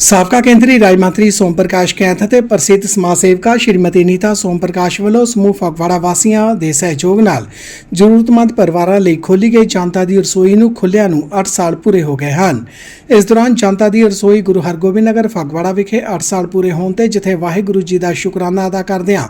ਸਾਬਕਾ ਕੇਂਦਰੀ ਰਾਜ ਮੰਤਰੀ ਸੋਮ ਪ੍ਰਕਾਸ਼ ਕੈਂਥ ਅਤੇ ਪ੍ਰਸਿੱਧ ਸਮਾਜ ਸੇਵਕਾ ਸ਼੍ਰੀਮਤੀ ਨੀਤਾ ਸੋਮ ਪ੍ਰਕਾਸ਼ ਵੱਲੋਂ ਸਮੂਹ ਫਗਵਾੜਾ ਵਾਸੀਆਂ ਦੇ ਸਹਿਯੋਗ ਨਾਲ ਜ਼ਰੂਰਤਮੰਦ ਪਰਿਵਾਰਾਂ ਲਈ ਖੋਲੀ ਗਈ ਜਨਤਾ ਦੀ ਰਸੋਈ ਨੂੰ ਖੁੱਲਿਆਂ ਨੂੰ 8 ਸਾਲ ਪੂਰੇ ਹੋ ਗਏ ਹਨ। ਇਸ ਦੌਰਾਨ ਜਨਤਾ ਦੀ ਰਸੋਈ ਗੁਰੂ ਹਰਗੋਬਿੰਦ ਨਗਰ ਫਗਵਾੜਾ ਵਿਖੇ 8 ਸਾਲ ਪੂਰੇ ਹੋਣ ਤੇ ਜਿੱਥੇ ਵਾਹਿਗੁਰੂ ਜੀ ਦਾ ਸ਼ੁਕਰਾਨਾ ਅਦਾ ਕਰਦਿਆਂ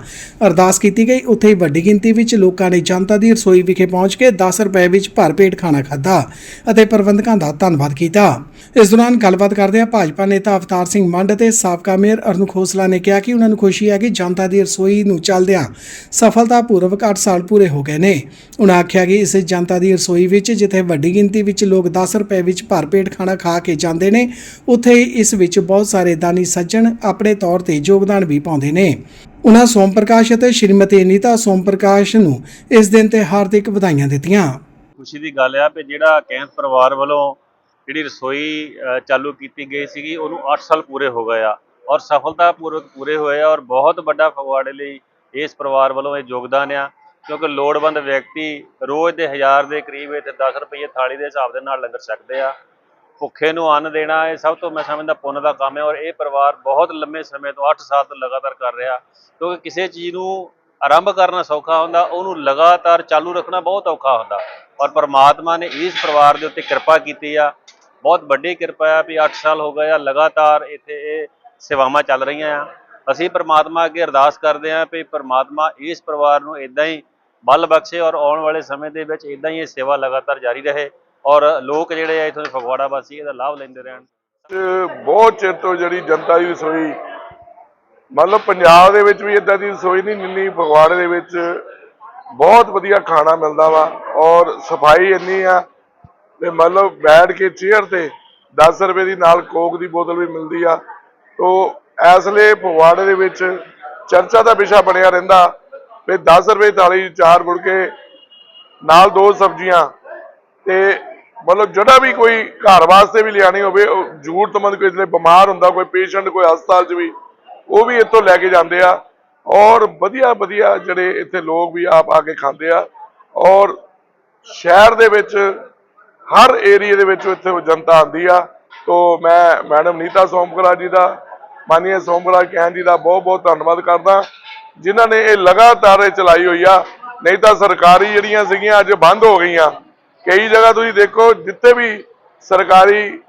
ਅਰਦਾਸ ਕੀਤੀ ਗਈ, ਉੱਥੇ ਹੀ ਵੱਡੀ ਗਿਣਤੀ ਵਿੱਚ ਲੋਕਾਂ ਨੇ ਜਨਤਾ ਦੀ ਰਸੋਈ ਵਿਖੇ ਪਹੁੰਚ ਕੇ 10 ਰੁਪਏ ਵਿੱਚ ਭਰਪੇਟ ਖਾਣਾ ਖਾਧਾ ਅਤੇ ਪ੍ਰਬੰਧਕਾਂ ਦਾ ਧੰਨਵਾਦ ਕੀਤਾ। ਇਸ ਦੌਰਾਨ ਗੱਲਬਾਤ ਕਰਦਿਆਂ ਭਾਜਪਾ ਨੇਤਾ ਅਵਤਾਰ ਸਿੰਘ ਮੰਡ ਅਤੇ ਸਾਬਕਾ ਮੇਅਰ ਅਰਨੂ ਖੋਸਲਾ ਨੇ ਕਿਹਾ ਕਿ ਉਹਨਾਂ ਨੂੰ ਖੁਸ਼ੀ ਹੈ ਕਿ ਜਨਤਾ ਦੀ ਰਸੋਈ ਨੂੰ ਚੱਲਦਿਆਂ ਸਫਲਤਾਪੂਰਵਕ 8 ਸਾਲ ਪੂਰੇ ਹੋ ਗਏ ਨੇ। ਉਹਨਾਂ ਆਖਿਆ ਕਿ ਇਸ ਜਨਤਾ ਦੀ ਰਸੋਈ ਵਿੱਚ ਜਿੱਥੇ ਵੱਡੀ ਗਿਣਤੀ ਵਿੱਚ ਲੋਕ 10 ਰੁਪਏ ਵਿੱਚ ਭਰਪੇਟ ਖਾਣਾ ਖਾ ਕੇ ਜਾਂਦੇ ਨੇ, ਉੱਥੇ ਇਸ ਵਿੱਚ ਬਹੁਤ ਸਾਰੇ ਦਾਨੀ ਸੱਜਣ ਆਪਣੇ ਤੌਰ ਤੇ ਯੋਗਦਾਨ ਵੀ ਪਾਉਂਦੇ ਨੇ। ਉਹਨਾਂ ਸੋਮ ਪ੍ਰਕਾਸ਼ ਅਤੇ ਸ਼੍ਰੀਮਤੀ ਅਨੀਤਾ ਸੋਮ ਪ੍ਰਕਾਸ਼ ਨੂੰ ਇਸ ਦਿਨ ਤੇ ਹਾਰਦਿਕ ਵਧਾਈਆਂ ਦਿੱਤੀਆਂ। ਖੁਸ਼ੀ ਦੀ ਗੱਲ ਆ ਕਿ ਜਿਹੜਾ ਕੈਂਥ ਪਰਿਵਾਰ ਵੱਲੋਂ ਜਿਹੜੀ ਰਸੋਈ ਚਾਲੂ ਕੀਤੀ ਗਈ ਸੀਗੀ, ਉਹਨੂੰ 8 ਸਾਲ ਪੂਰੇ ਹੋ ਗਏ ਆ ਔਰ ਸਫਲਤਾਪੂਰਵਕ ਪੂਰੇ ਹੋਏ ਆ ਔਰ ਬਹੁਤ ਵੱਡਾ ਫਗਵਾੜੇ ਲਈ ਇਸ ਪਰਿਵਾਰ ਵੱਲੋਂ ਇਹ ਯੋਗਦਾਨ ਆ, ਕਿਉਂਕਿ ਲੋੜਵੰਦ ਵਿਅਕਤੀ ਰੋਜ਼ ਦੇ ਹਜ਼ਾਰ ਦੇ ਕਰੀਬ ਇੱਥੇ 10 ਰੁਪਏ ਥਾਲੀ ਦੇ ਹਿਸਾਬ ਦੇ ਨਾਲ ਲੰਗਰ ਛਕਦੇ ਆ। ਭੁੱਖੇ ਨੂੰ ਅੰਨ ਦੇਣਾ, ਇਹ ਸਭ ਤੋਂ ਮੈਂ ਸਮਝਦਾ ਪੁੰਨ ਦਾ ਕੰਮ ਹੈ ਔਰ ਇਹ ਪਰਿਵਾਰ ਬਹੁਤ ਲੰਮੇ ਸਮੇਂ ਤੋਂ 8 ਸਾਲ ਤੋਂ ਲਗਾਤਾਰ ਕਰ ਰਿਹਾ, ਕਿਉਂਕਿ ਕਿਸੇ ਚੀਜ਼ ਨੂੰ ਆਰੰਭ ਕਰਨਾ ਸੌਖਾ ਹੁੰਦਾ, ਉਹਨੂੰ ਲਗਾਤਾਰ ਚਾਲੂ ਰੱਖਣਾ ਬਹੁਤ ਔਖਾ ਹੁੰਦਾ। ਔਰ ਪਰਮਾਤਮਾ ਨੇ ਇਸ ਪਰਿਵਾਰ ਦੇ ਉੱਤੇ ਕਿਰਪਾ ਕੀਤੀ ਆ ਬਹੁਤ ਵੱਡੀ ਕਿਰਪਾ ਆ ਵੀ 8 ਸਾਲ ਹੋ ਗਏ ਆ, ਲਗਾਤਾਰ ਇੱਥੇ ਇਹ ਸੇਵਾਵਾਂ ਚੱਲ ਰਹੀਆਂ ਆ। ਅਸੀਂ ਪਰਮਾਤਮਾ ਅੱਗੇ ਅਰਦਾਸ ਕਰਦੇ ਆ ਵੀ ਪਰਮਾਤਮਾ ਇਸ ਪਰਿਵਾਰ ਨੂੰ ਇਦਾਂ ਹੀ ਬਲ ਬਖਸ਼ੇ ਔਰ ਆਉਣ ਵਾਲੇ ਸਮੇਂ ਦੇ ਵਿੱਚ ਇਦਾਂ ਹੀ ਇਹ ਸੇਵਾ ਲਗਾਤਾਰ ਜਾਰੀ ਰਹੇ ਔਰ ਲੋਕ ਜਿਹੜੇ ਆ ਇਥੋਂ ਦੇ ਫਗਵਾੜਾ ਵਾਸੀ ਇਹਦਾ ਲਾਭ ਲੈਂਦੇ ਰਹਿਣ। ਚ ਬਹੁਤ ਚਿਰ ਤੋਂ ਜਿਹੜੀ ਜਨਤਾ ਦੀ ਰਸੋਈ ਮਤਲਬ ਪੰਜਾਬ ਦੇ ਵਿੱਚ ਵੀ ਇਦਾਂ ਦੀ ਰਸੋਈ ਨਹੀਂ ਮਿਲਣੀ, ਫਗਵਾੜੇ ਦੇ ਵਿੱਚ ਬਹੁਤ ਵਧੀਆ ਖਾਣਾ ਮਿਲਦਾ ਵਾ ਔਰ ਸਫ਼ਾਈ ਇੰਨੀ ਆ ਤੇ ਮਤਲਬ ਬੈਠ ਕੇ ਚੇਅਰ ਤੇ 10 ਰੁਪਏ ਦੀ ਨਾਲ ਕੋਕ ਦੀ ਬੋਤਲ ਵੀ ਮਿਲਦੀ ਆ। ਤੋ ਇਸ ਲਈ ਫਗਵਾੜੇ ਦੇ ਵਿੱਚ ਚਰਚਾ ਦਾ ਵਿਸ਼ਾ ਬਣਿਆ ਰਹਿੰਦਾ ਵੀ 10 ਰੁਪਏ ਥਾਲੀ ਚਾਰ ਮੁੜ ਕੇ ਨਾਲ ਦੋ ਸਬਜ਼ੀਆਂ ਤੇ ਮਤਲਬ ਜਿਹੜਾ ਵੀ ਕੋਈ ਘਰ ਵਾਸਤੇ ਵੀ ਲਿਆਣੀ ਹੋਵੇ, ਉਹ ਜ਼ਰੂਰਤਮੰਦ ਕੋਈ ਜਿਹੜੇ ਬਿਮਾਰ ਹੁੰਦਾ, ਕੋਈ ਪੇਸ਼ੈਂਟ ਕੋਈ ਹਸਪਤਾਲ 'ਚ ਵੀ, ਉਹ ਵੀ ਇੱਥੋਂ ਲੈ ਕੇ ਜਾਂਦੇ ਆ। ਔਰ ਵਧੀਆ ਵਧੀਆ ਜਿਹੜੇ ਇੱਥੇ ਲੋਕ ਵੀ ਆਪ ਆ ਕੇ ਖਾਂਦੇ ਆ। ਔਰ ਸ਼ਹਿਰ ਦੇ ਵਿੱਚ ਹਰ ਏਰੀਏ ਦੇ ਵਿੱਚ ਇੱਥੇ ਜਨਤਾ ਆਉਂਦੀ ਆ। ਤੋਂ ਮੈਂ ਮੈਡਮ ਨੀਤਾ ਸੋਮਕਰਾ ਜੀ ਦਾ ਮਾਨਨੀय ਸੋਮਕਰਾ ਕਹਿਣ ਜੀ ਦਾ ਬਹੁਤ ਬਹੁਤ ਧੰਨਵਾਦ ਕਰਦਾ। ਜਿਨ੍ਹਾਂ ਨੇ ਇਹ ਲਗਾਤਾਰ ਇਹ ਚਲਾਈ ਹੋਈ ਆ। ਨਹੀਂ ਤਾਂ ਸਰਕਾਰੀ ਜਿਹੜੀਆਂ ਸੀਗੀਆਂ ਅੱਜ ਬੰਦ ਹੋ ਗਈਆਂ। ਕਈ ਜਗ੍ਹਾ ਤੁਸੀਂ ਦੇਖੋ, ਜਿੱਥੇ ਵੀ ਸਰਕਾਰੀ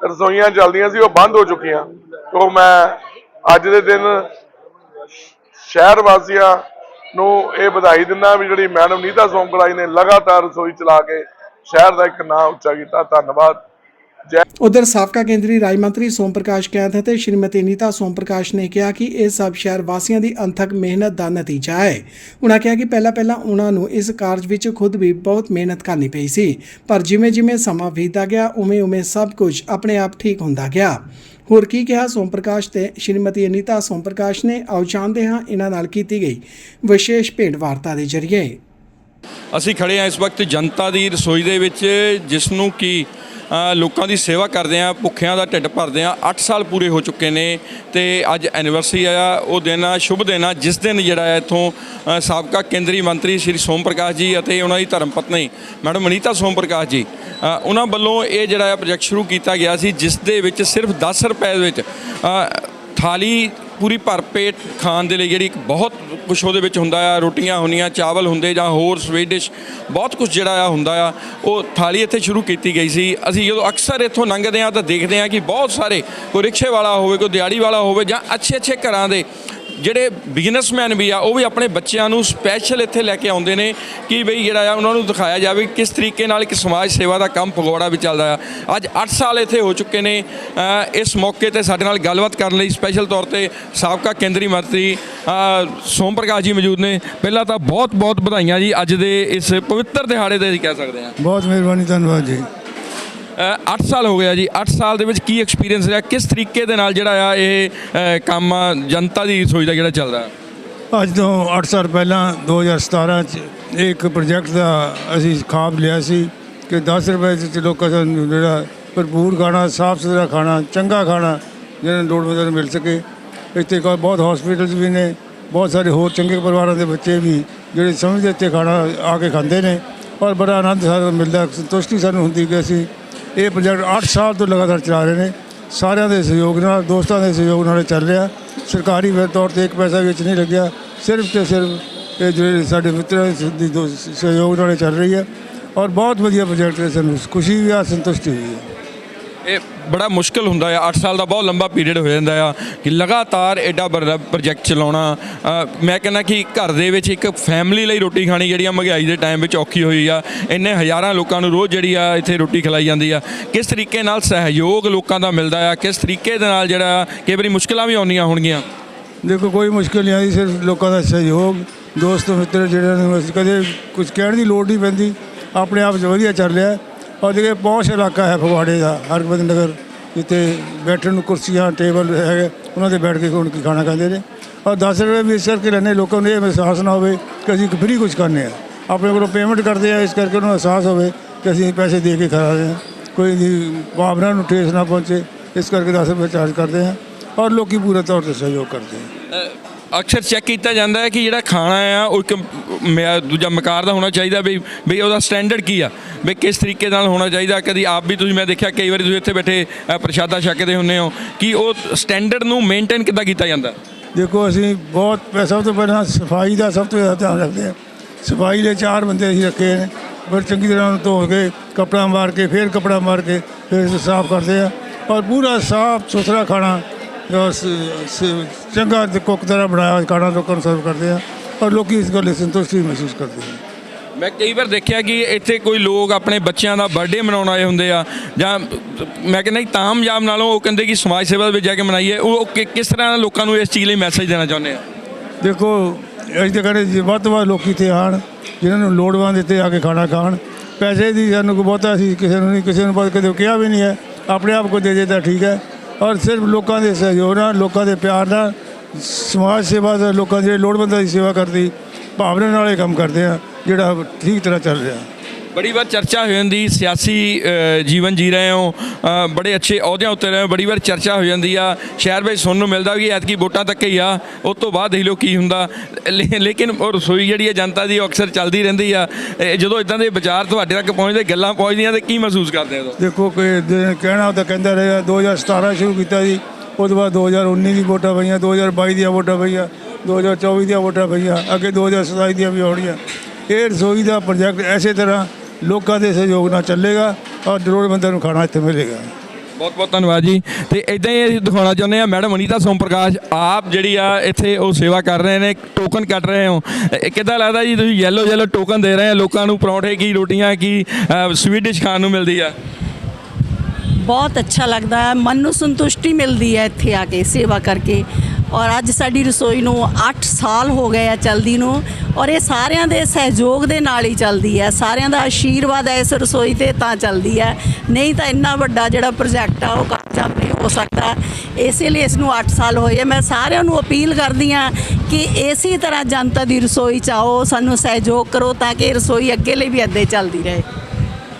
ਰਸੋਈਆਂ ਚੱਲਦੀਆਂ ਸੀ, ਉਹ ਬੰਦ ਹੋ ਚੁੱਕੀਆਂ। ਤੋਂ ਮੈਂ ਅੱਜ ਦੇ ਦਿਨ ਸ਼ਹਿਰ ਵਾਸੀਆਂ ਨੂੰ ਇਹ ਵਧਾਈ ਦਿੰਦਾ ਵੀ ਜਿਹੜੀ ਮੈਡਮ ਨੀਤਾ ਸੋਮਕਰਾਈ ਨੇ ਲਗਾਤਾਰ ਰਸੋਈ ਚਲਾ ਕੇ ਸ਼ਹਿਰ ਦਾ ਇੱਕ ਨਾਂ ਉੱਚਾ ਕੀਤਾ, ਧੰਨਵਾਦ। ਉਧਰ ਸਾਬਕਾ ਕੇਂਦਰੀ ਰਾਜ ਮੰਤਰੀ ਸੋਮ ਪ੍ਰਕਾਸ਼ ਕੈਂਥ ਅਤੇ ਸ਼੍ਰੀਮਤੀ ਨੀਤਾ ਸੋਮ ਪ੍ਰਕਾਸ਼ ਨੇ ਕਿਹਾ ਕਿ ਇਹ ਸਭ ਸ਼ਹਿਰ ਵਾਸੀਆਂ ਦੀ ਅੰਥਕ ਮਿਹਨਤ ਦਾ ਨਤੀਜਾ ਹੈ। ਉਹਨਾਂ ਕਿਹਾ ਕਿ ਪਹਿਲਾਂ ਪਹਿਲਾਂ ਉਹਨਾਂ ਨੂੰ ਇਸ ਕਾਰਜ ਵਿੱਚ ਖੁਦ ਵੀ ਬਹੁਤ ਮਿਹਨਤ ਕਰਨੀ ਪਈ ਸੀ, ਪਰ ਜਿਵੇਂ ਜਿਵੇਂ ਸਮਾਂ ਬੀਤਦਾ ਗਿਆ, ਉਵੇਂ ਉਵੇਂ ਸਭ ਕੁਝ ਆਪਣੇ ਆਪ ਠੀਕ ਹੁੰਦਾ ਗਿਆ। ਹੋਰ ਕੀ ਕਿਹਾ ਸੋਮ ਪ੍ਰਕਾਸ਼ ਤੇ ਸ਼੍ਰੀਮਤੀ ਅਨੀਤਾ ਸੋਮ ਪ੍ਰਕਾਸ਼ ਨੇ? ਆਓ ਜਾਣਦੇ ਹਾਂ ਇਹਨਾਂ ਨਾਲ ਕੀਤੀ ਗਈ ਵਿਸ਼ੇਸ਼ ਭੇਂਟ ਵਾਰਤਾ ਦੇ ਜ਼ਰੀਏ। ਅਸੀਂ ਖੜੇ ਆ ਇਸ ਵਕਤ ਜਨਤਾ ਦੀ ਰਸੋਈ ਦੇ ਵਿੱਚ ਜਿਸ ਨੂੰ ਕਿ ਲੋਕਾਂ ਦੀ ਸੇਵਾ ਕਰਦੇ ਆ ਭੁੱਖਿਆਂ ਦਾ ਢਿੱਡ ਭਰਦੇ ਆ 8 ਸਾਲ ਪੂਰੇ ਹੋ ਚੁੱਕੇ ਨੇ ਤੇ ਅੱਜ ਐਨੀਵਰਸਰੀ ਆ, ਉਹ ਦਿਨ ਆ, ਸ਼ੁਭ ਦਿਨ ਆ, ਜਿਸ ਦਿਨ ਜਿਹੜਾ ਹੈ ਇੱਥੋਂ ਸਾਬਕਾ ਕੇਂਦਰੀ ਮੰਤਰੀ ਸ਼੍ਰੀ ਸੋਮ ਪ੍ਰਕਾਸ਼ ਜੀ ਅਤੇ ਉਹਨਾਂ ਦੀ ਧਰਮ ਪਤਨੀ ਮੈਡਮ ਅਨੀਤਾ ਸੋਮ ਪ੍ਰਕਾਸ਼ ਜੀ ਉਹਨਾਂ ਵੱਲੋਂ ਇਹ ਜਿਹੜਾ ਹੈ ਪ੍ਰੋਜੈਕਟ ਸ਼ੁਰੂ ਕੀਤਾ ਗਿਆ ਸੀ, ਜਿਸ ਦੇ ਵਿੱਚ ਸਿਰਫ 10 ਰੁਪਏ ਦੇ ਵਿੱਚ ਥਾਲੀ ਪੂਰੀ ਭਰ ਪੇਟ ਖਾਣ ਦੇ ਲਈ ਜਿਹੜੀ ਇੱਕ ਬਹੁਤ ਕੁਝ ਉਹਦੇ ਵਿੱਚ ਹੁੰਦਾ ਆ, ਰੋਟੀਆਂ ਹੁੰਦੀਆਂ, ਚਾਵਲ ਹੁੰਦੇ ਜਾਂ ਹੋਰ ਸਵੀਟ ਡਿਸ਼ ਬਹੁਤ ਕੁਝ ਜਿਹੜਾ ਆ ਹੁੰਦਾ ਆ। ਉਹ ਥਾਲੀ ਇੱਥੇ ਸ਼ੁਰੂ ਕੀਤੀ ਗਈ ਸੀ। ਅਸੀਂ ਜਦੋਂ ਅਕਸਰ ਇੱਥੋਂ ਲੰਘਦੇ ਆ ਤਾਂ ਦੇਖਦੇ ਆ ਕਿ ਬਹੁਤ ਸਾਰੇ ਕੋਈ ਰਿਕਸ਼ੇ ਵਾਲਾ ਹੋਵੇ, ਕੋਈ ਦਿਹਾੜੀ ਵਾਲਾ ਹੋਵੇ ਜਾਂ ਅੱਛੇ ਅੱਛੇ ਘਰਾਂ ਦੇ ਜਿਹੜੇ ਬਿਜ਼ਨਸਮੈਨ ਵੀ ਆ, ਉਹ ਵੀ ਆਪਣੇ ਬੱਚਿਆਂ ਨੂੰ ਸਪੈਸ਼ਲ ਇੱਥੇ ਲੈ ਕੇ ਆਉਂਦੇ ਨੇ ਕਿ ਬਈ ਜਿਹੜਾ ਆ, ਉਹਨਾਂ ਨੂੰ ਦਿਖਾਇਆ ਜਾਵੇ ਕਿਸ ਤਰੀਕੇ ਨਾਲ ਇੱਕ ਸਮਾਜ ਸੇਵਾ ਦਾ ਕੰਮ ਫਗਵਾੜਾ ਵਿੱਚ ਚੱਲਦਾ ਆ। ਅੱਜ 8 ਸਾਲ ਇੱਥੇ ਹੋ ਚੁੱਕੇ ਨੇ। ਇਸ ਮੌਕੇ ਤੇ ਸਾਡੇ ਨਾਲ ਗੱਲਬਾਤ ਕਰਨ ਲਈ ਸਪੈਸ਼ਲ ਤੌਰ ਤੇ ਸਾਬਕਾ ਕੇਂਦਰੀ ਮੰਤਰੀ ਸੋਮ ਪ੍ਰਕਾਸ਼ ਜੀ ਮੌਜੂਦ ਨੇ। ਪਹਿਲਾਂ ਤਾਂ ਬਹੁਤ ਬਹੁਤ ਵਧਾਈਆਂ ਜੀ ਅੱਜ ਦੇ ਇਸ ਪਵਿੱਤਰ ਦਿਹਾੜੇ ਤੇ ਅਸੀਂ ਕਹਿ ਸਕਦੇ ਹਾਂ। ਬਹੁਤ ਮਿਹਰਬਾਨੀ, ਧੰਨਵਾਦ ਜੀ। 8 ਸਾਲ ਹੋ ਗਿਆ ਜੀ। 8 ਸਾਲ ਦੇ ਵਿੱਚ ਕੀ ਐਕਸਪੀਰੀਅੰਸ ਰਿਹਾ? ਕਿਸ ਤਰੀਕੇ ਦੇ ਨਾਲ ਜਿਹੜਾ ਆ ਇਹ ਅ, ਕੰਮ ਆ, ਜਨਤਾ ਦੀ ਸੋਚ ਦਾ ਜਿਹੜਾ ਚੱਲਦਾ ਅੱਜ ਤੋਂ 8 ਸਾਲ ਪਹਿਲਾਂ 2017 ਚ ਇੱਕ ਪ੍ਰੋਜੈਕਟ ਦਾ ਅਸੀਂ ਖਾਬ ਲਿਆ ਸੀ ਕਿ 10 ਰੁਪਏ ਚ ਲੋਕਾਂ ਨੂੰ ਜਿਹੜਾ ਭਰਪੂਰ ਖਾਣਾ ਸਾਫ਼ ਸੁਥਰਾ ਖਾਣਾ ਚੰਗਾ ਖਾਣਾ ਜਿਹਨਾਂ ਨੂੰ ਲੋੜਵੰਦਾਂ ਨੂੰ ਮਿਲ ਸਕੇ। ਇੱਥੇ ਕੋਈ ਬਹੁਤ ਹਸਪੀਟਲਸ ਵੀ ਨੇ ਬਹੁਤ ਸਾਰੇ ਹੋਰ ਚੰਗੇ ਪਰਿਵਾਰਾਂ ਦੇ ਬੱਚੇ ਵੀ ਜਿਹੜੇ ਸਮਝਦੇ ਇੱਥੇ ਖਾਣਾ ਆ ਕੇ ਖਾਂਦੇ ਨੇ। ਔਰ ਬੜਾ ਆਨੰਦ ਸਾਨੂੰ ਮਿਲਦਾ ਸੰਤੁਸ਼ਟੀ ਸਾਨੂੰ ਹੁੰਦੀ ਕਿ ਅਸੀਂ ਇਹ ਪ੍ਰੋਜੈਕਟ 8 ਸਾਲ ਤੋਂ ਲਗਾਤਾਰ ਚਲਾ ਰਹੇ ਨੇ। ਸਾਰਿਆਂ ਦੇ ਸਹਿਯੋਗ ਨਾਲ, ਦੋਸਤਾਂ ਦੇ ਸਹਿਯੋਗ ਨਾਲ ਚੱਲ ਰਿਹਾ। ਸਰਕਾਰੀ ਤੌਰ ਤੇ ਇੱਕ ਪੈਸਾ ਵਿੱਚ ਨਹੀਂ ਲੱਗਿਆ। ਸਿਰਫ ਤੇ ਸਿਰਫ ਇਹ ਜਿਹੜੇ ਸਾਡੇ ਮਿੱਤਰਾਂ ਦੀ ਦੋ- ਸਹਿਯੋਗ ਨਾਲ ਚੱਲ ਰਹੀ ਹੈ। ਔਰ ਬਹੁਤ ਵਧੀਆ ਪ੍ਰੋਜੈਕਟ ਹੈ ਸਾਨੂੰ। ਖੁਸ਼ੀ ਵੀ ਆ, ਸੰਤੁਸ਼ਟੀ ਵੀ ਹੈ ਇਹ ਬੜਾ ਮੁਸ਼ਕਲ ਹੁੰਦਾ ਆ। 8 ਸਾਲ ਦਾ ਬਹੁਤ ਲੰਬਾ ਪੀਰੀਅਡ ਹੋ ਜਾਂਦਾ ਆ ਕਿ ਲਗਾਤਾਰ ਐਡਾ ਵੱਡਾ ਪ੍ਰੋਜੈਕਟ ਚਲਾਉਣਾ। ਮੈਂ ਕਹਿੰਦਾ ਕਿ ਘਰ ਦੇ ਵਿੱਚ ਇੱਕ ਫੈਮਿਲੀ ਲਈ ਰੋਟੀ ਖਾਣੀ ਜਿਹੜੀ ਆ ਮਹਿੰਗਾਈ ਦੇ ਟਾਈਮ ਵਿੱਚ ਔਖੀ ਹੋਈ ਆ। ਇੰਨੇ ਹਜ਼ਾਰਾਂ ਲੋਕਾਂ ਨੂੰ ਰੋਜ਼ ਜਿਹੜੀ ਆ ਇੱਥੇ ਰੋਟੀ ਖਿਲਾਈ ਜਾਂਦੀ ਆ। ਕਿਸ ਤਰੀਕੇ ਨਾਲ ਸਹਿਯੋਗ ਲੋਕਾਂ ਦਾ ਮਿਲਦਾ ਆ? ਕਿਸ ਤਰੀਕੇ ਦੇ ਨਾਲ ਜਿਹੜਾ ਕਈ ਵਾਰੀ ਮੁਸ਼ਕਲਾਂ ਵੀ ਆਉਂਦੀਆਂ ਹੋਣਗੀਆਂ? ਦੇਖੋ, ਕੋਈ ਮੁਸ਼ਕਿਲ ਨਹੀਂ ਆਈ ਸਿਰਫ ਲੋਕਾਂ ਦਾ ਸਹਿਯੋਗ। ਦੋਸਤ, ਮਿੱਤਰ, ਜਿਹੜੇ ਨੇ ਕਦੇ ਕੁਝ ਕਹਿਣ ਦੀ ਲੋੜ ਨਹੀਂ ਪੈਂਦੀ। ਆਪਣੇ ਆਪ 'ਚ ਵਧੀਆ ਚੱਲ ਰਿਹਾ। ਹੈ। ਔਰ ਜਿਹੜੇ ਪੌਸ਼ ਇਲਾਕਾ ਹੈ ਫਗਵਾੜੇ ਦਾ, ਹਰਗੋਬਿੰਦ ਨਗਰ, ਜਿੱਥੇ ਬੈਠਣ ਨੂੰ ਕੁਰਸੀਆਂ, ਟੇਬਲ ਹੈਗੇ, ਉਹਨਾਂ ਤੇ ਬੈਠ ਕੇ ਹੁਣ ਕੀ ਖਾਣਾ ਖਾਂਦੇ ਨੇ। ਔਰ 10 ਰੁਪਏ ਵੀ ਇਸ ਕਰਕੇ ਲੈਂਦੇ ਲੋਕਾਂ ਨੂੰ ਇਹ ਅਹਿਸਾਸ ਨਾ ਹੋਵੇ ਕਿ ਅਸੀਂ ਫ੍ਰੀ ਕੁਝ ਕਰਨੇ ਆ ਆਪਣੇ ਕੋਲੋਂ ਪੇਮੈਂਟ ਕਰਦੇ ਆ ਇਸ ਕਰਕੇ ਉਹਨਾਂ ਨੂੰ ਅਹਿਸਾਸ ਹੋਵੇ ਕਿ ਅਸੀਂ ਪੈਸੇ ਦੇ ਕੇ ਖਾ ਰਹੇ ਹਾਂ। ਕੋਈ ਦੀ ਭਾਵਨਾ ਨੂੰ ਠੇਸ ਨਾ ਪਹੁੰਚੇ, ਇਸ ਕਰਕੇ 10 ਰੁਪਏ ਚਾਰਜ ਕਰਦੇ ਹਾਂ। ਔਰ ਲੋਕੀ ਪੂਰੇ ਤੌਰ ਤੇ ਸਹਿਯੋਗ ਕਰਦੇ ਹਨ ਅਕਸਰ ਚੈੱਕ ਕੀਤਾ ਜਾਂਦਾ ਹੈ ਕਿ ਜਿਹੜਾ ਖਾਣਾ ਆ ਉਹ ਇੱਕ ਮਿਆ- ਦੂਜਾ ਮਕਾਰ ਦਾ ਹੋਣਾ ਚਾਹੀਦਾ ਵੀ ਵੀ ਉਹਦਾ ਸਟੈਂਡਰਡ ਕੀ ਆ? ਵੀ ਕਿਸ ਤਰੀਕੇ ਨਾਲ ਹੋਣਾ ਚਾਹੀਦਾ? ਕਦੀ ਆਪ ਵੀ ਤੁਸੀਂ ਮੈਂ ਦੇਖਿਆ ਕਈ ਵਾਰੀ ਤੁਸੀਂ ਇੱਥੇ ਬੈਠੇ ਅ, ਪ੍ਰਸ਼ਾਦਾ ਛਕਦੇ ਹੁੰਦੇ ਹੋ ਕਿ ਉਹ ਸਟੈਂਡਰਡ ਨੂੰ ਮੇਨਟੇਨ ਕਿੱਦਾਂ ਕੀਤਾ ਜਾਂਦਾ? ਦੇਖੋ ਅਸੀਂ ਬਹੁਤ ਪ- ਸਭ ਤੋਂ ਪਹਿਲਾਂ ਸਫ਼ਾਈ ਦਾ ਸਭ ਤੋਂ ਜ਼ਿਆਦਾ ਧਿਆਨ ਰੱਖਦੇ ਹਾਂ। ਸਫ਼ਾਈ ਦੇ ਚਾਰ ਬੰਦੇ ਅਸੀਂ ਰੱਖੇ ਨੇ ਪਰ ਚੰਗੀ ਤਰ੍ਹਾਂ ਉਹਨੂੰ ਧੋ ਕੇ ਕੱਪੜਾ ਮਾਰ ਕੇ ਫਿਰ ਕੱਪੜਾ ਮਾਰ ਕੇ ਫਿਰ ਸਾਫ਼ ਕਰਦੇ ਆ ਔਰ ਪੂਰਾ ਸਾਫ਼ ਸੁਥਰਾ ਖਾਣਾ ਚੰਗਾ ਕੁੱਕ ਤਰ੍ਹਾਂ ਬਣਾਇਆ ਖਾਣਾ ਲੋਕਾਂ ਨੂੰ ਸਰਵ ਕਰਦੇ ਆ ਔਰ ਲੋਕੀ ਇਸ ਗੱਲ ਲਈ ਸੰਤੁਸ਼ਟੀ ਮਹਿਸੂਸ ਕਰਦੇ ਆ। ਮੈਂ ਕਈ ਵਾਰ ਦੇਖਿਆ ਕਿ ਇੱਥੇ ਕੋਈ ਲੋਕ ਆਪਣੇ ਬੱਚਿਆਂ ਦਾ ਬਰਥਡੇ ਮਨਾਉਣ ਆਏ ਹੁੰਦੇ ਆ ਜਾਂ ਮੈਂ ਕਹਿੰਦਾ ਕਿ ਤਾਮਯਾਮ ਨਾਲੋਂ ਉਹ ਕਹਿੰਦੇ ਕਿ ਸਮਾਜ ਸੇਵਾ ਦੇ ਵਿੱਚ ਜਾ ਕੇ ਮਨਾਈਏ ਉਹ ਕਿ- ਕਿਸ ਤਰ੍ਹਾਂ ਲੋਕਾਂ ਨੂੰ ਇਸ ਚੀਜ਼ ਲਈ ਮੈਸੇਜ ਦੇਣਾ ਚਾਹੁੰਦੇ ਆ? ਦੇਖੋ ਅਸੀਂ ਤਾਂ ਕਹਿੰਦੇ ਜੀ ਵੱਧ ਤੋਂ ਵੱਧ ਲੋਕੀ ਇੱਥੇ ਆਉਣ ਜਿਨ੍ਹਾਂ ਨੂੰ ਲੋੜਵੰਦ ਇੱਥੇ ਆ ਕੇ ਖਾਣਾ ਖਾਣ। ਪੈਸੇ ਦੀ ਸਾਨੂੰ ਕੋਈ ਬਹੁਤਾ ਅਸੀਂ ਕਿਸੇ ਨੂੰ ਨਹੀਂ ਕਿਸੇ ਨੂੰ ਬਹੁਤ ਕਦੇ ਕਿਹਾ ਵੀ ਨਹੀਂ ਹੈ। ਆਪਣੇ ਆਪ ਕੋ ਦੇ ਦੇ ਤਾਂ ਠੀਕ ਹੈ। ਔਰ ਸਿਰਫ ਲੋਕਾਂ ਦੇ ਸਹਿਯੋਗ ਨਾਲ, ਲੋਕਾਂ ਦੇ ਪਿਆਰ ਨਾਲ, ਸਮਾਜ ਸੇਵਾ ਦਾ ਲੋਕਾਂ ਦੇ ਲੋੜਵੰਦਾਂ ਦੀ ਸੇਵਾ ਕਰਦੀ, ਭਾਵਨਾ ਨਾਲ ਇਹ ਕੰਮ ਕਰਦੇ ਆ, ਜਿਹੜਾ ਠੀਕ ਤਰ੍ਹਾਂ ਚੱਲ ਰਿਹਾ। ਬੜੀ ਵਾਰ ਚਰਚਾ ਹੋ ਜਾਂਦੀ, ਸਿਆਸੀ ਜੀਵਨ ਜੀ ਰਹੇ ਹੋ ਬੜੇ ਅੱਛੇ ਅਹੁਦਿਆਂ ਉੱਤੇ ਰਹੇ ਹੋ, ਬੜੀ ਵਾਰ ਚਰਚਾ ਹੋ ਜਾਂਦੀ ਆ, ਸ਼ਹਿਰ ਵਿੱਚ ਸੁਣਨ ਨੂੰ ਮਿਲਦਾ ਵੀ ਐਤਕੀ ਵੋਟਾਂ ਤੱਕ ਹੀ ਆ, ਉਸ ਤੋਂ ਬਾਅਦ ਦੇਖ ਲਓ ਕੀ ਹੁੰਦਾ। ਲੇ- ਲੇਕਿਨ ਉਹ ਰਸੋਈ ਜਿਹੜੀ ਹੈ ਜਨਤਾ ਦੀ ਉਹ ਅਕਸਰ ਚੱਲਦੀ ਰਹਿੰਦੀ ਆ। ਜਦੋਂ ਇਦਾਂ ਦੇ ਵਿਚਾਰ ਤੁਹਾਡੇ ਤੱਕ ਪਹੁੰਚਦੇ, ਗੱਲਾਂ ਪਹੁੰਚਦੀਆਂ ਤੇ ਕੀ ਮਹਿਸੂਸ ਕਰਦੇ ਹੋ? ਦੇਖੋ ਕੋਈ ਕਹਿਣਾ ਤਾਂ ਕਹਿੰਦਾ ਰਿਹਾ 2017 ਸ਼ੁਰੂ ਕੀਤਾ ਜੀ, ਉਸ ਤੋਂ ਬਾਅਦ 2019 ਦੀ ਵੋਟਾਂ ਪਈਆਂ 2022 ਦੀਆਂ ਵੋਟਾਂ ਪਈਆਂ 2024 ਦੀਆਂ ਵੋਟਾਂ ਪਈਆਂ, ਅੱਗੇ 2027 ਦੀਆਂ ਵੀ ਹੋਣੀਆਂ। ਇਹ ਰਸੋਈ ਦਾ ਪ੍ਰੋਜੈਕਟ ਐਸੇ ਤਰ੍ਹਾਂ ਲੋਕਾਂ ਦੇ ਸਹਿਯੋਗ ਨਾਲ ਚੱਲੇਗਾ ਔਰ ਜ਼ਰੂਰਤਮੰਦਾਂ ਨੂੰ ਖਾਣਾ ਇੱਥੇ ਮਿਲੇਗਾ। ਬਹੁਤ ਬਹੁਤ ਧੰਨਵਾਦ ਜੀ। ਤੇ ਇਦਾਂ ਹੀ ਅਸੀਂ ਦਿਖਾਉਣਾ ਚਾਹੁੰਦੇ ਆ ਮੈਡਮ ਅਨੀਤਾ ਸੋਮ ਪ੍ਰਕਾਸ਼ ਆਪ ਜਿਹੜੀ ਆ ਇੱਥੇ ਉਹ ਸੇਵਾ ਕਰ ਰਹੇ ਨੇ ਟੋਕਨ ਕੱਟ ਰਹੇ ਹੋ। ਇਹ ਕਿੱਦਾਂ ਲੱਗਦਾ ਜੀ ਤੁਸੀਂ ਯੈਲੋ ਯੈਲੋ ਟੋਕਨ ਦੇ ਰਹੇ ਆ ਲੋਕਾਂ ਨੂੰ ਪਰੌਂਠੇ ਕੀ ਰੋਟੀਆਂ ਕੀ ਸਵੀਟ ਡਿਸ਼ ਖਾਣ ਨੂੰ ਮਿਲਦੀ ਆ? ਬਹੁਤ ਅੱਛਾ ਲੱਗਦਾ ਹੈ ਮਨ ਨੂੰ ਸੰਤੁਸ਼ਟੀ ਮਿਲਦੀ ਹੈ ਇੱਥੇ ਆ ਕੇ ਸੇਵਾ ਕਰਕੇ। ਔਰ ਅੱਜ ਸਾਡੀ ਰਸੋਈ ਨੂੰ 8 ਸਾਲ ਹੋ ਗਏ ਆ ਚਲਦੀ ਨੂੰ, ਔਰ ਇਹ ਸਾਰਿਆਂ ਦੇ ਸਹਿਯੋਗ ਦੇ ਨਾਲ ਹੀ ਚੱਲਦੀ ਹੈ। ਸਾਰਿਆਂ ਦਾ ਆਸ਼ੀਰਵਾਦ ਹੈ ਇਸ ਰਸੋਈ ਤੇ ਤਾਂ ਚੱਲਦੀ ਹੈ। ਨਹੀਂ ਤਾਂ ਇੰਨਾ ਵੱਡਾ ਜਿਹੜਾ ਪ੍ਰੋਜੈਕਟ ਆ, ਉਹ ਕਾਮਯਾਬ ਨਹੀਂ ਹੋ ਸਕਦਾ। ਇਸੇ ਲਈ ਇਸ ਨੂੰ 8 ਸਾਲ ਹੋਏ। ਆ। ਮੈਂ ਸਾਰਿਆਂ ਨੂੰ ਅਪੀਲ ਕਰਦੀ ਆ ਕਿ ਇਸੇ ਤਰ੍ਹਾਂ ਜਨਤਾ ਦੀ ਰਸੋਈ ਚ ਸਾਨੂੰ ਸਹਿਯੋਗ ਕਰੋ ਤਾਂ ਕਿ ਇਹ ਰਸੋਈ ਅੱਗੇ ਲਈ ਵੀ ਇੱਦਾਂ ਚੱਲਦੀ ਰਹੇ।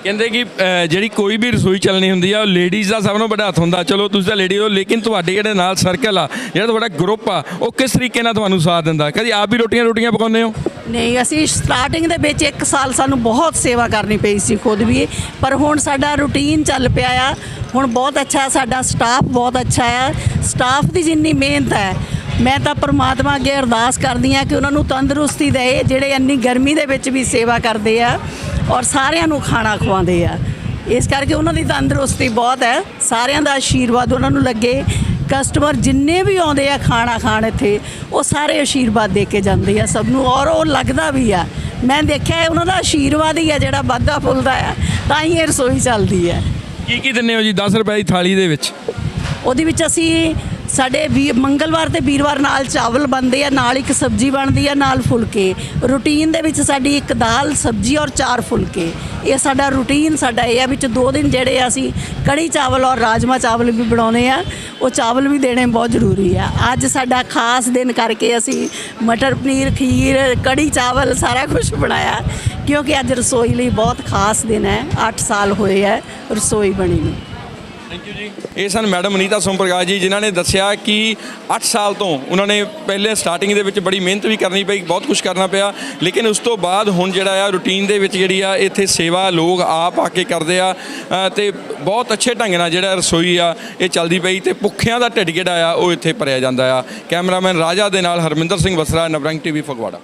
ਕਹਿੰਦੇ ਕਿ ਅ, ਜਿਹੜੀ ਕੋਈ ਵੀ ਰਸੋਈ ਚੱਲਣੀ ਹੁੰਦੀ ਆ ਉਹ ਲੇਡੀਜ਼ ਦਾ ਸਭ ਤੋਂ ਵੱਡਾ ਹੱਥ ਹੁੰਦਾ। ਚਲੋ ਤੁਸੀਂ ਤਾਂ ਲੇਡੀ ਹੋ ਲੇਕਿਨ ਤੁਹਾਡੇ ਜਿਹੜੇ ਨਾਲ ਸਰਕਲ ਆ ਜਿਹੜਾ ਤੁਹਾਡਾ ਗਰੁੱਪ ਆ ਉਹ ਕਿਸ ਤਰੀਕੇ ਨਾਲ ਤੁਹਾਨੂੰ ਸਾਥ ਦਿੰਦਾ? ਕਦੀ ਆਪ ਵੀ ਰੋਟੀਆਂ ਰੋਟੀਆਂ ਪਕਾਉਂਦੇ ਹੋ? ਨਹੀਂ ਅਸੀਂ ਸਟਾਰਟਿੰਗ ਦੇ ਵਿੱਚ ਇੱਕ ਸਾਲ ਸਾਨੂੰ ਬਹੁਤ ਸੇਵਾ ਕਰਨੀ ਪਈ ਸੀ ਖੁਦ ਵੀ। ਪਰ ਹੁਣ ਸਾਡਾ ਰੂਟੀਨ ਚੱਲ ਪਿਆ ਆ। ਹੁਣ ਬਹੁਤ ਅੱਛਾ ਸਾਡਾ ਸਟਾਫ ਬਹੁਤ ਅੱਛਾ ਆ। ਸਟਾਫ ਦੀ ਜਿੰਨੀ ਮਿਹਨਤ ਹੈ ਮੈਂ ਤਾਂ ਪ੍ਰਮਾਤਮਾ ਅੱਗੇ ਅਰਦਾਸ ਕਰਦੀ ਆ ਕਿ ਉਹਨਾਂ ਨੂੰ ਤੰਦਰੁਸਤੀ ਦੇ ਜਿਹੜੇ ਇੰਨੀ ਗਰਮੀ ਦੇ ਵਿੱਚ ਵੀ ਸੇਵਾ ਕਰਦੇ ਆ। ਔਰ ਸਾਰਿਆਂ ਨੂੰ ਖਾਣਾ ਖਵਾਉਂਦੇ ਆ। ਇਸ ਕਰਕੇ ਉਹਨਾਂ ਦੀ ਤੰਦਰੁਸਤੀ ਬਹੁਤ ਹੈ। ਸਾਰਿਆਂ ਦਾ ਆਸ਼ੀਰਵਾਦ ਉਹਨਾਂ ਨੂੰ ਲੱਗੇ। ਕਸਟਮਰ ਜਿੰਨੇ ਵੀ ਆਉਂਦੇ ਆ ਖਾਣਾ ਖਾਣ ਇੱਥੇ, ਉਹ ਸਾਰੇ ਆਸ਼ੀਰਵਾਦ ਦੇ ਕੇ ਜਾਂਦੇ ਆ ਸਭ ਨੂੰ। ਔਰ ਉਹ ਲੱਗਦਾ ਵੀ ਆ। ਮੈਂ ਦੇਖਿਆ ਉਹਨਾਂ ਦਾ ਆਸ਼ੀਰਵਾਦ ਹੀ ਆ ਜਿਹੜਾ ਵਾਧਾ ਫੁੱਲਦਾ ਆ, ਤਾਂ ਹੀ ਇਹ ਰਸੋਈ ਚੱਲਦੀ ਹੈ ਕੀ ਕੀ ਦਿੰਦੇ ਹੋ ਜੀ? 10 ਰੁਪਏ ਦੀ ਥਾਲੀ ਦੇ ਵਿੱਚ। ਉਹਦੇ ਵਿੱਚ ਅਸੀਂ ਸਾਡੇ ਵੀ ਮੰਗਲਵਾਰ ਤੇ ਵੀਰਵਾਰ ਨਾਲ ਚਾਵਲ ਬਣਦੇ ਆ, ਨਾਲ ਇੱਕ ਸਬਜ਼ੀ ਬਣਦੀ ਆ, ਨਾਲ ਫੁਲਕੇ। ਰੂਟੀਨ ਦੇ ਵਿੱਚ ਸਾਡੀ ਇੱਕ ਦਾਲ, ਸਬਜ਼ੀ ਔਰ ਚਾਰ ਫੁਲਕੇ। ਇਹ ਸਾਡਾ ਰੂਟੀਨ, ਸਾਡਾ ਇਹ ਆ ਵਿੱਚ ਦੋ ਦਿਨ ਜਿਹੜੇ ਅਸੀਂ ਕੜੀ ਚਾਵਲ ਔਰ ਰਾਜਮਾ ਚਾਵਲ ਵੀ ਬਣਾਉਨੇ ਆ। ਉਹ ਚਾਵਲ ਵੀ ਦੇਣੇ ਬਹੁਤ ਜ਼ਰੂਰੀ ਆ। ਅੱਜ ਸਾਡਾ ਖਾਸ ਦਿਨ ਕਰਕੇ ਅਸੀਂ ਮਟਰ ਪਨੀਰ, ਖੀਰ, ਕੜੀ ਚਾਵਲ ਸਾਰਾ ਕੁਝ ਬਣਾਇਆ। ਕਿਉਂਕਿ ਅੱਜ ਰਸੋਈ ਲਈ ਬਹੁਤ ਖਾਸ ਦਿਨ ਹੈ। 8 ਸਾਲ ਹੋਏ ਹੈ ਰਸੋਈ ਬਣੀ ਨੂੰ। ਥੈਂਕ ਯੂ ਜੀ। ਇਹ ਸਨ ਮੈਡਮ ਅਨੀਤਾ ਸੋਮ ਪ੍ਰਕਾਸ਼ ਜੀ ਜਿਨ੍ਹਾਂ ਨੇ ਦੱਸਿਆ ਕਿ 8 ਸਾਲ ਤੋਂ ਉਹਨਾਂ ਨੇ ਪਹਿਲੇ ਸਟਾਰਟਿੰਗ ਦੇ ਵਿੱਚ ਬੜੀ ਮਿਹਨਤ ਵੀ ਕਰਨੀ ਪਈ ਬਹੁਤ ਕੁਝ ਕਰਨਾ ਪਿਆ ਲੇਕਿਨ ਉਸ ਤੋਂ ਬਾਅਦ ਹੁਣ ਜਿਹੜਾ ਆ ਰੂਟੀਨ ਦੇ ਵਿੱਚ ਜਿਹੜੀ ਆ ਇੱਥੇ ਸੇਵਾ ਲੋਕ ਆਪ ਆ ਕੇ ਕਰਦੇ ਆ ਅ, ਤੇ ਬਹੁਤ ਅੱਛੇ ਢੰਗ ਨਾਲ ਜਿਹੜਾ ਰਸੋਈ ਆ ਇਹ ਚੱਲਦੀ ਪਈ ਤੇ ਭੁੱਖਿਆਂ ਦਾ ਢਿੱਡ ਜਿਹੜਾ ਆ ਉਹ ਇੱਥੇ ਭਰਿਆ ਜਾਂਦਾ ਆ। ਕੈਮਰਾਮੈਨ ਰਾਜਾ ਦੇ ਨਾਲ ਹਰਮਿੰਦਰ ਸਿੰਘ ਬਸਰਾ ਨਵਰੰਗ ਟੀਵੀ ਫਗਵਾੜਾ।